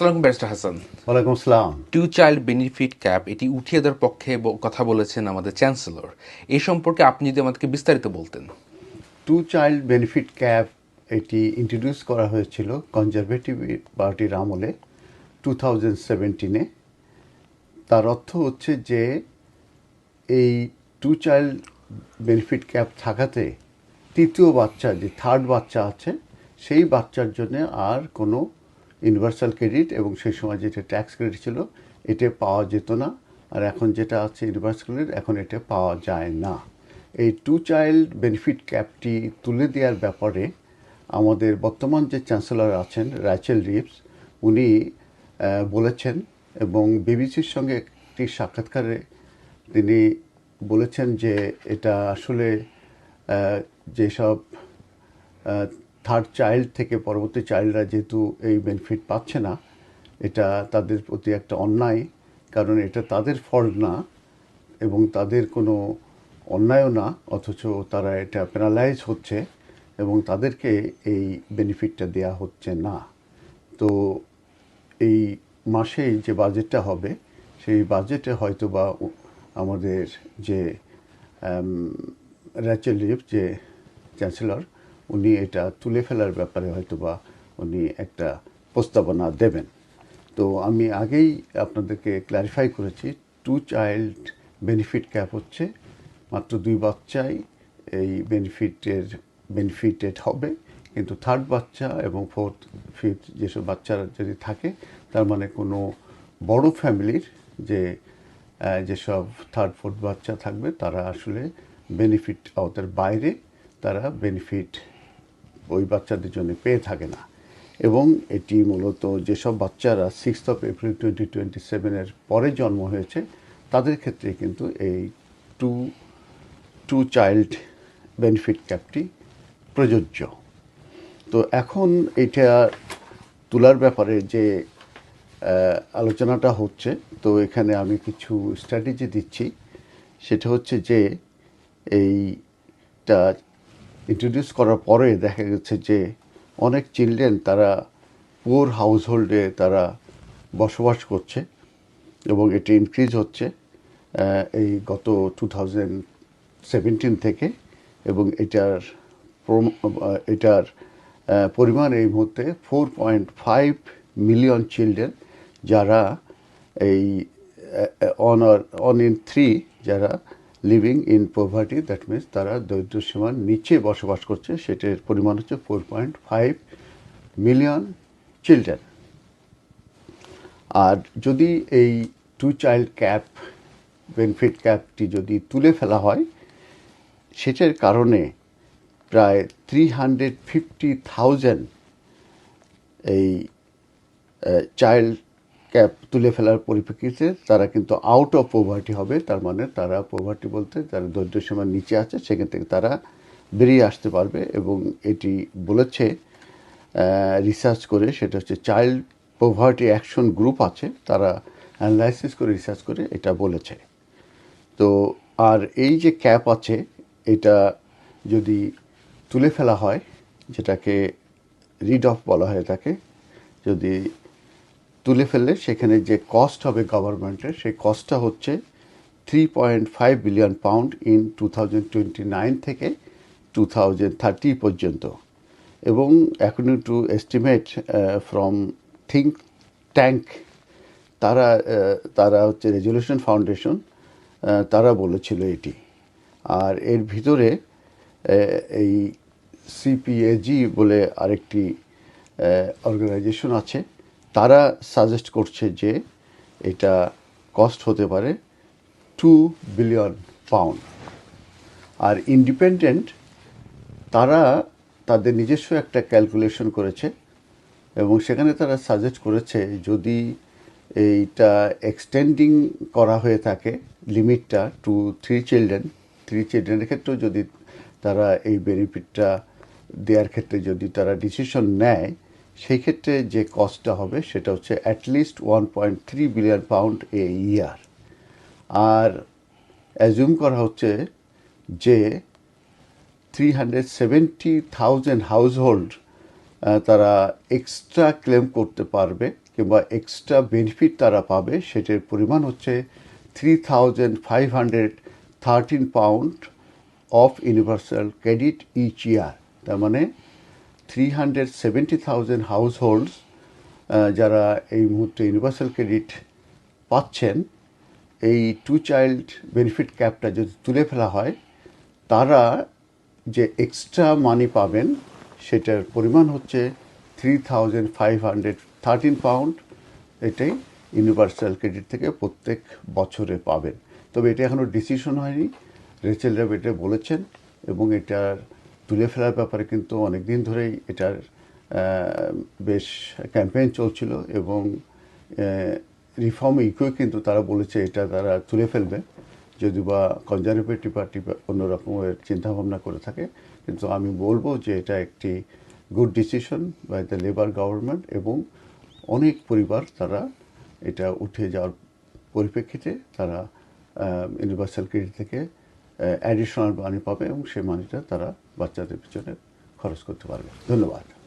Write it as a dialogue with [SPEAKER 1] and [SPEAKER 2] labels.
[SPEAKER 1] সালাম ব্যারিস্টার হাসান।
[SPEAKER 2] ওয়ালাইকুম আসসালাম।
[SPEAKER 1] টু চাইল্ড বেনিফিট ক্যাপ এটি উঠিয়ে দেওয়ার পক্ষে কথা বলেছেন আমাদের চ্যান্সেলর এই সম্পর্কে আপনি যদি আমাদেরকে বিস্তারিত বলতেন।
[SPEAKER 2] টু চাইল্ড বেনিফিট ক্যাপ এটি ইন্ট্রোডিউস করা হয়েছিল কনজারভেটিভ পার্টির আমলে টু থাউজেন্ড সেভেন্টিনে তার অর্থ হচ্ছে যে এই টু চাইল্ড বেনিফিট ক্যাপ থাকাতে তৃতীয় বাচ্চা যে থার্ড বাচ্চা আছে সেই বাচ্চার জন্য আর কোনো ইউনিভার্সাল ক্রেডিট এবং সেই সময় যেটা ট্যাক্স ক্রেডিট ছিল এটা পাওয়া যেত না। আর এখন যেটা আছে ইউনিভার্সাল ক্রেডিট এখন এটা পাওয়া যায় না। এই টু চাইল্ড বেনিফিট ক্যাপটি তুলে দেওয়ার ব্যাপারে আমাদের বর্তমান যে চ্যান্সেলর আছেন র্যাচেল রিপস উনি বলেছেন এবং বিবিসির সঙ্গে একটি সাক্ষাৎকারে তিনি বলেছেন যে এটা আসলে যেসব থার্ড চাইল্ড থেকে পরবর্তী চাইল্ডরা যেহেতু এই বেনিফিট পাচ্ছে না, এটা তাদের প্রতি একটা অন্যায়, কারণ এটা তাদের ফল্ট না এবং তাদের কোনো অন্যায়ও না, অথচ তারা এটা প্যানালাইজ হচ্ছে এবং তাদেরকে এই বেনিফিটটা দেয়া হচ্ছে না। তো এই মাসেই যে বাজেটটা হবে, সেই বাজেটে হয়তো বা আমাদের যে র্যাচেল লিভ যে চ্যান্সেলর উনি এটা তুলে ফেলার ব্যাপারে হয়তো বা উনি একটা প্রস্তাবনা দেবেন। তো আমি আগেই আপনাদেরকে ক্ল্যারিফাই করেছি টু চাইল্ড বেনিফিট ক্যাপ হচ্ছে, মাত্র দুই বাচ্চাই এই বেনিফিটের বেনিফিটেড হবে, কিন্তু থার্ড বাচ্চা এবং ফোর্থ ফিফথ যেসব বাচ্চারা যদি থাকে, তার মানে কোনো বড় ফ্যামিলির যে যেসব থার্ড ফোর্থ বাচ্চা থাকবে, তারা আসলে বেনিফিট আওতার বাইরে তারা বেনিফিট ওই বাচ্চাদের জন্য পেয়ে থাকে না। এবং এটি মূলত যেসব বাচ্চারা sixth of April twenty twenty সেভেনের পরে জন্ম হয়েছে, তাদের ক্ষেত্রে কিন্তু এই টু টু চাইল্ড বেনিফিট ক্যাপটি প্রযোজ্য। তো এখন এটা তোলার ব্যাপারে যে আলোচনাটা হচ্ছে, তো এখানে আমি কিছু স্ট্র্যাটেজি দিচ্ছি। সেটা হচ্ছে যে, এইটা ইন্ট্রোডিউস করার পরে দেখা গেছে যে অনেক চিলড্রেন তারা পুয়ার হাউসহোল্ডে তারা বসবাস করছে এবং এটি ইনক্রিজ হচ্ছে এই গত টু থাউজেন্ড সেভেন্টিন থেকে এবং এটার এটার পরিমাণ এই মুহূর্তে four point five million children যারা এই অন অন ইন থ্রি যারা living in poverty that means তারা দরিদ্র সীমার নিচে বসবাস করছে, সেটার পরিমাণ হচ্ছে four point five million children আর যদি এই টু চাইল্ড ক্যাপ বেনিফিট ক্যাপটি যদি তুলে ফেলা হয়, সেটার কারণে প্রায় থ্রি হান্ড্রেড ফিফটি থাউজেন্ড এই চাইল্ড ক্যাপ তুলে ফেলার পরিপ্রেক্ষিতে তারা কিন্তু আউট অফ পোভার্টি হবে। তার মানে তারা পোভার্টি বলতে যারা দরিদ্র সীমার নিচে আছে, সেখান থেকে তারা বেরিয়ে আসতে পারবে এবং এটি বলেছে রিসার্চ করে সেটা হচ্ছে চাইল্ড পোভার্টি অ্যাকশন গ্রুপ আছে, তারা অ্যানালাইসিস করে রিসার্চ করে এটা বলেছে। তো আর এই যে ক্যাপ আছে, এটা যদি তুলে ফেলা হয়, যেটাকে রিড অফ বলা হয়ে থাকে যদি তুলে ফেললে সেখানে যে কস্ট হবে গভর্নমেন্টের সেই কস্টটা হচ্ছে three point five billion pound in two thousand twenty nine থেকে টু থাউজেন্ড থার্টি পর্যন্ত। এবং according to estimate from think tank তারা তারা হচ্ছে রেজলিউশন ফাউন্ডেশন তারা বলেছিল এটি। আর এর ভিতরে এই সিপিএজি বলে আরেকটি অর্গানাইজেশন আছে তারা সাজেস্ট করছে যে এটা কস্ট হতে পারে টু বিলিয়ন পাউন্ড আর ইন্ডিপেন্ডেন্ট তারা তাদের নিজস্ব একটা ক্যালকুলেশন করেছে এবং সেখানে তারা সাজেস্ট করেছে যদি এইটা এক্সটেন্ডিং করা হয়ে থাকে লিমিটটা টু থ্রি চিলড্রেন থ্রি চিলড্রেনের ক্ষেত্রেও যদি তারা এই বেনিফিটটা দেওয়ার ক্ষেত্রে যদি তারা ডিসিশন নেয় সেই ক্ষেত্রে যে কস্টটা হবে সেটা হচ্ছে at least one point three billion pound a year R assume করা হচ্ছে যে three hundred seventy thousand household তারা এক্সট্রা ক্লেম করতে পারবে কিংবা এক্সট্রা বেনিফিট তারা পাবে, সেটার পরিমাণ হচ্ছে three thousand five hundred thirteen pound of universal credit each year তার মানে three hundred seventy thousand households যারা এই মুহূর্তে ইউনিভার্সাল ক্রেডিট পাচ্ছেন, এই টু চাইল্ড বেনিফিট ক্যাপটা যদি তুলে ফেলা হয়, তারা যে এক্সট্রা মানি পাবেন, সেটার পরিমাণ হচ্ছে three thousand five hundred thirteen pound এটাই ইউনিভার্সাল ক্রেডিট থেকে প্রত্যেক বছরে পাবেন। তবে এটা এখনও ডিসিশন হয়নি, রেচেল র্যাব এটা বলেছেন এবং এটার তুলে ফেলার ব্যাপারে কিন্তু অনেক দিন ধরেই এটার বেশ ক্যাম্পেইন চলছিল এবং রিফর্ম ইকো কিন্তু তারা বলেছে এটা তারা তুলে ফেলবে। যদি বা কনজারভেটিভ পার্টি অন্য চিন্তাভাবনা করে থাকে, কিন্তু আমি বলব যে এটা একটি good decision by the Labour government এবং অনেক পরিবার তারা এটা উঠে যাওয়ার পরিপ্রেক্ষিতে তারা ইউনিভার্সাল ক্রেডিট থেকে অ্যাডিশনাল মানি পাবে এবং সেই মানিটা তারা বাচ্চাদের পিছনে খরচ করতে পারবে। ধন্যবাদ।